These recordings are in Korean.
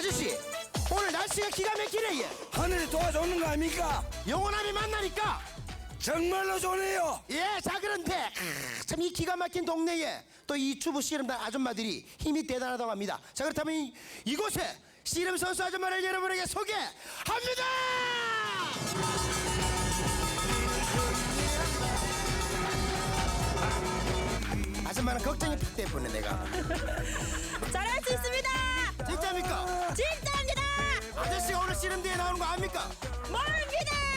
아저씨 오늘 날씨가 기가 막히네 예. 하늘이 도와주는 거 아닙니까? 영원함이 만나니까 정말로 좋네요. 예, 자 그런데 참 이 기가 막힌 동네에 또 이 주부 씨름단 아줌마들이 힘이 대단하다고 합니다. 자 그렇다면 이, 이곳에 씨름 선수 아줌마를 여러분에게 소개합니다. 아줌마는 걱정이 팍 때문에 내가 잘할 수 있습니다. 진짜입니까? 진짜입니다. 아저씨가 오늘 씨름대회 나오는 거 압니까? 모릅니다.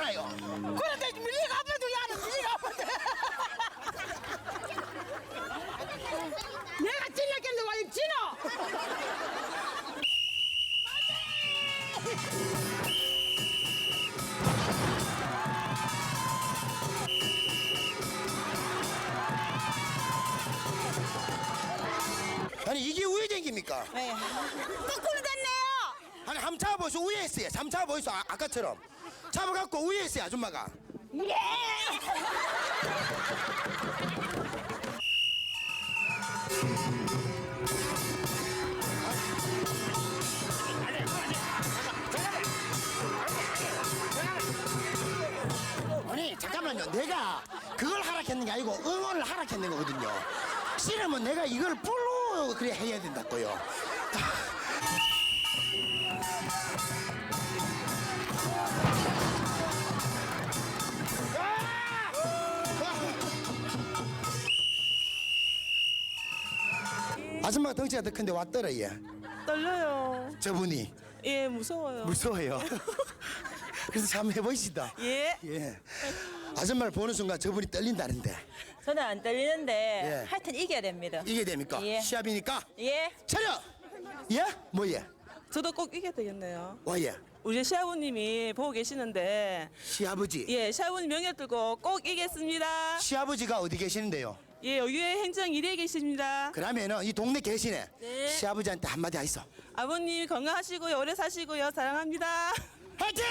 잡겠잖아요. 그런데 밀리가 아파도 야는 밀리가 아파도. 내가 찔렸길래 와 진호. 아니 이게 우회 전기입니까? 네. 거꾸로 됐네요. 아니 함 잡아보소 우회 했어요. 잠 잡아보소 아, 아까처럼. 잡아갖고 우회 했어요 아줌마가. 예. 아니 잠깐만요. 내가 그걸 하락했는 게 아니고 응원을 하락했는 거거든요. 씨름은 내가 이걸 풀로 그래 해야 된다고요. 아줌마가 덩치가 더 큰데 왔더라 얘. 떨려요. 저분이 예, 무서워요. 무서워요. 그래서 참 해보시다. 예. 예. 아줌마를 보는 순간 저분이 떨린다는데 저는 안 떨리는데 예. 하여튼 이겨야 됩니다. 이게 됩니까? 예. 시합이니까 예. 차려. 예? 뭐 예? 저도 꼭 이겨야 되겠네요. 와 예. 우리 시아버님이 보고 계시는데 시아버지. 예, 시아버님 명예 들고 꼭 이기겠습니다. 시아버지가 어디 계시는데요? 예, 여기에 행정 1위에 계십니다. 그러면은 이 동네 계시네. 네. 시아버지한테 한마디 하이소. 아버님 건강하시고요. 오래 사시고요. 사랑합니다. 화이팅!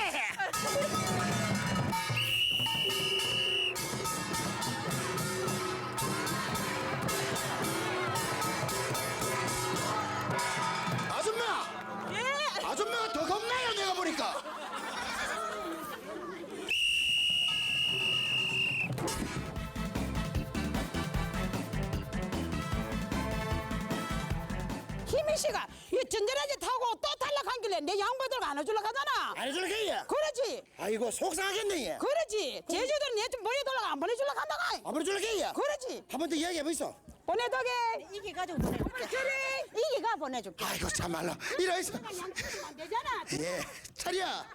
아줌마! 예. 아줌마가 더 겁나요 내가 보니까. 희미 씨가 이 전자레인지 타고 또 탈락한 길래 내 양반들 안 해주려 가잖아. 안 해줄 게야. 그러지, 아이고 속상하겠네 얘. 그러지. 제주도는 얘좀 보내달라가 안 보내주려 간다가. 안 보내줄 게야. 그러지. 한 번 더 이야기해 보이소. 보내덕에 이기 가지고 보내줄게. 그래, 이기가 보내줄게. 아이고 참말로 이러이소. 안 되잖아. 예, 차려. 자,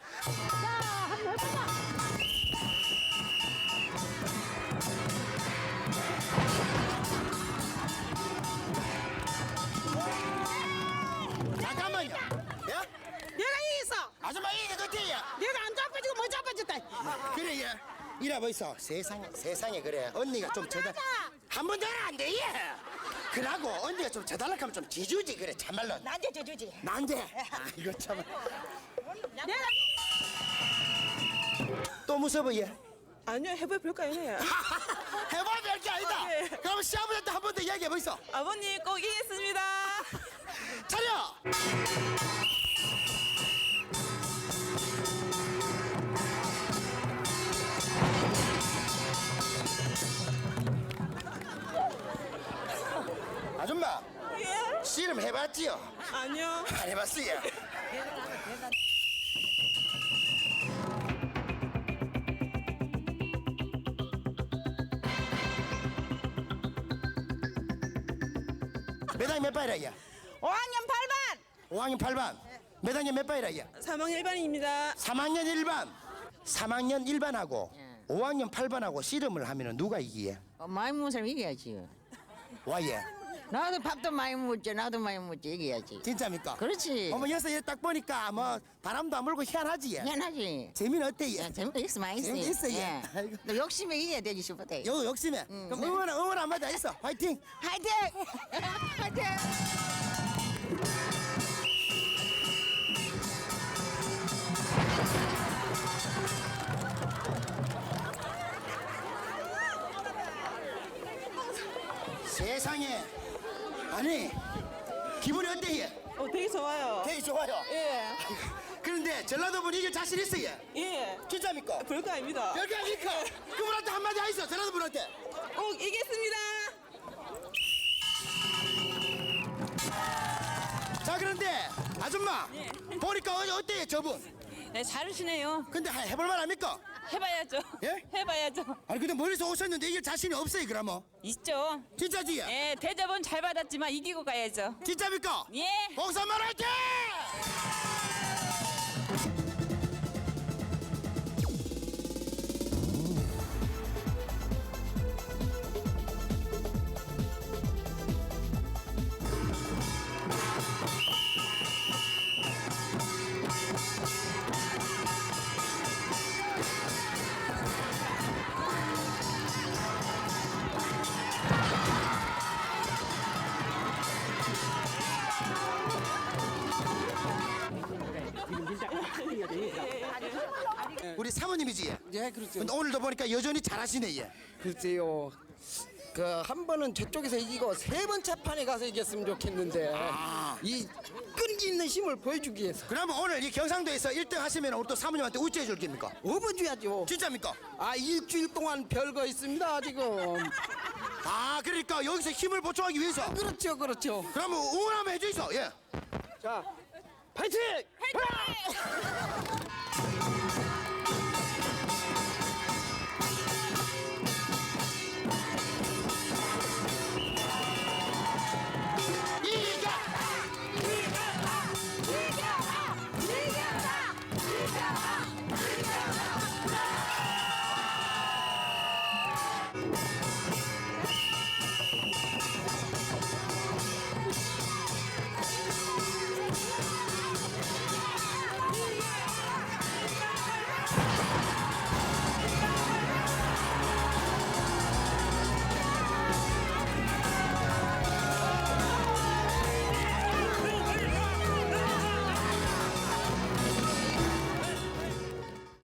그래 예. 이라 보이소. 세상에 세상에 그래. 언니가 좀 저다. 한 번 더는 안 돼. 예. 그러고 언니가 좀 저달라 하면 좀 지주지 그래 참말로. 난제 제주지. 난데. 아이고 참. 내가 또 무서워 얘. 아니요, 해볼 별거 아니에요. 해봐야 될게 아니다. 아, 예. 그럼 시아버지한테 한 번 더 이야기해 보이소. 아버님 꼭 이기겠습니다. 차려. 해봤지요? 아니요. 안 해봤어요. 몇 학년 몇 반이라야? 5학년 8반. 5학년 8반. 몇 학년 몇 반이라야? 3학년 1반입니다. 3학년 1반. 3학년 1반하고 5학년 8반하고 씨름을 하면 누가 이기예? 어, 많이 먹은 사람 이겨야지. 와예. 나도 밥도 많이 먹지 나도 많이 먹지 얘기해야지. 진짜입니까? 그렇지. 어머 여기서 이딱 보니까 뭐 바람도 안 불고 희한하지 예. 미안하지. 재미는 어때 예? 야, 재미도 있어 많이 있어 재미도 있어, 예. 아이고. 너 욕심에 이겨야 되지 싶었다 요 욕심에? 그럼 응원 응원 한마디 있어 화이팅! 화이팅! 화이팅! 세상에 아니 기분이 어때 예? 어, 되게 좋아요. 되게 좋아요 예. 그런데 전라도 분 이길 자신 있어 예? 예. 진짜입니까? 별거 아닙니다. 별게 아니까 그분한테 한마디 하이소 전라도 분한테 꼭 이겠습니다. 자 그런데 아줌마 보니까 어, 어때요 저분 네, 잘하시네요. 근데 하- 해볼 만 합니까? 해봐야죠. 예? 해봐야죠. 아니 근데 멀리서 오셨는데 이길 자신이 없어요 그러면 있죠. 진짜지? 예, 대접은 잘 받았지만 이기고 가야죠. 진짜입니까? 예. 봉산만 화이팅! 우리 사모님이지? 예, 그렇죠. 근데 오늘도 보니까 여전히 잘하시네 얘. 글쎄요. 그 한 번은 저쪽에서 이기고 세 번째 판에 가서 이겼으면 좋겠는데 이 끈기 있는 힘을 보여주기 위해서 그러면 오늘 이 경상도에서 1등 하시면 우리 또 사모님한테 우째해 줄 겁니까? 업어줘야죠. 진짜입니까? 아 일주일 동안 별거 있습니다 지금. 아 그러니까 여기서 힘을 보충하기 위해서 그렇죠, 그렇죠. 그러면 응원 한번 해주이소 예. 자, 파이팅! 이겨!